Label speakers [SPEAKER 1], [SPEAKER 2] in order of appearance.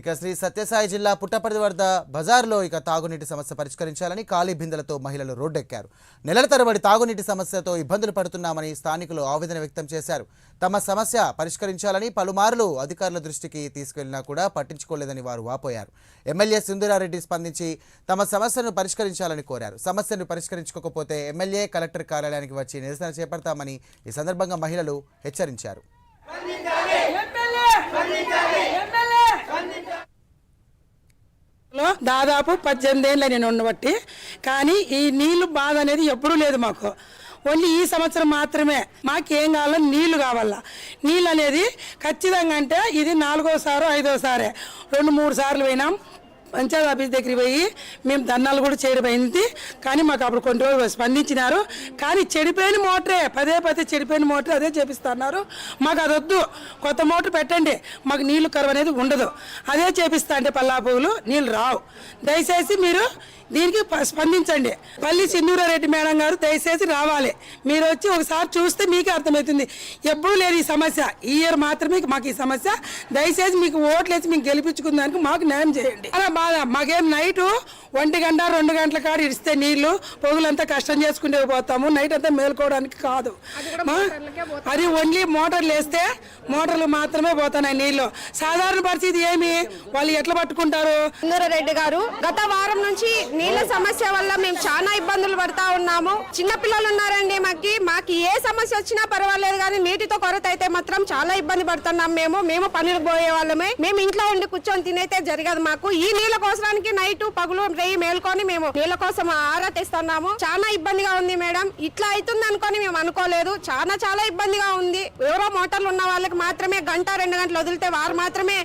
[SPEAKER 1] ఇక శ్రీ సత్యసాయి జిల్లా పుట్టపర్తి వద్ద బజార్లో ఇక తాగునీటి సమస్య పరిష్కరించాలని ఖాళీ బిందెలతో మహిళలు రోడ్డెక్కారు. నెలల తరబడి తాగునీటి సమస్యతో ఇబ్బందులు పడుతున్నామని స్థానికులు ఆవేదన వ్యక్తం చేశారు. తమ సమస్య పరిష్కరించాలని పలుమార్లు అధికారుల దృష్టికి తీసుకెళ్ళినా కూడా పట్టించుకోలేదని వారు వాపోయారు. ఎమ్మెల్యే సుందరారెడ్డి స్పందించి తమ సమస్యను పరిష్కరించాలని కోరారు. సమస్యను పరిష్కరించుకోకపోతే ఎమ్మెల్యే కలెక్టర్ కార్యాలయానికి వచ్చి నిరసన చేపడతామని ఈ సందర్భంగా మహిళలు హెచ్చరించారు.
[SPEAKER 2] దాదాపు పద్దెనిమిది ఏళ్ళ నేను ఉండబట్టి కానీ ఈ నీళ్ళు బాధ అనేది ఎప్పుడూ లేదు మాకు. ఓన్లీ ఈ సంవత్సరం మాత్రమే. మాకేం కావాలో నీళ్ళు కావాలా. నీళ్ళు అనేది ఖచ్చితంగా అంటే ఇది నాలుగోసారో ఐదోసారే. రెండు మూడు సార్లు పోయినాం. పంచాయత్ ఆఫీస్ దగ్గరికి పోయి మేము దండాలు కూడా చేయడం అయింది. కానీ మాకు అప్పుడు కొన్ని రోజులు స్పందించినారు. కానీ చెడిపోయిన మోటరే పదే పదే చెడిపోయిన మోటరే అదే చేపిస్తున్నారు. మాకు అది వద్దు కొత్త మోటార్ పెట్టండి. మాకు నీళ్ళు కరువు అనేది ఉండదు. అదే చేపిస్తా అంటే పల్లా పువ్వులు నీళ్ళు రావు. దయచేసి మీరు దీనికి స్పందించండి. పల్లి సింధూరారెడ్డి మేడం గారు దయచేసి రావాలి. మీరు వచ్చి ఒకసారి చూస్తే మీకే అర్థమవుతుంది. ఎప్పుడూ లేదు ఈ సమస్య. ఈ ఇయర్ మాత్రమే మాకు ఈ సమస్య. దయచేసి మీకు ఓట్లేసి వేసి మీకు గెలిపించుకున్నానికి మాకు న్యాయం చేయండి. అలా బాధ. మాకేం నైటు ఒంటి గంట రెండు గంటల కాడ ఇడిస్తే నీళ్ళు పొగులంతా కష్టం చేసుకుంటే పోతాము. నైట్ అంతా మేలుకోవడానికి కాదు. అది ఓన్లీ మోటార్లు వేస్తే మోటార్లు మాత్రమే పోతున్నాయి నీళ్ళు సాధారణ పరిస్థితి ఏమి? వాళ్ళు ఎట్లా పట్టుకుంటారు?
[SPEAKER 3] రెడ్డి గారు గత వారం నుంచి నీళ్ళ సమస్య వల్ల మేము చాలా ఇబ్బందులు పడతా ఉన్నాము. చిన్న పిల్లలు ఉన్నారండి మాకి. మాకు ఏ సమస్య వచ్చినా పర్వాలేదు కానీ నీటితో కొరత అయితే మాత్రం చాలా ఇబ్బంది పడుతున్నాం మేము. మేము పనులకు పోయే వాళ్ళమే. మేము ఇంట్లో ఉండి కూర్చొని తినైతే జరగదు మాకు. ఈ నీళ్ళ కోసడానికి నైట్ పగులు రేయి మేల్కొని మేము నీళ్ళ కోసం ఆరా తెస్తున్నాము చాలా ఇబ్బందిగా ఉంది మేడం. ఇట్లా అవుతుంది అనుకొని మేము అనుకోలేదు. చాలా చాలా ఇబ్బందిగా ఉంది. ఎవరో మోటార్లు ఉన్న వాళ్ళకి మాత్రమే గంట రెండు గంటలు వదిలితే వారు మాత్రమే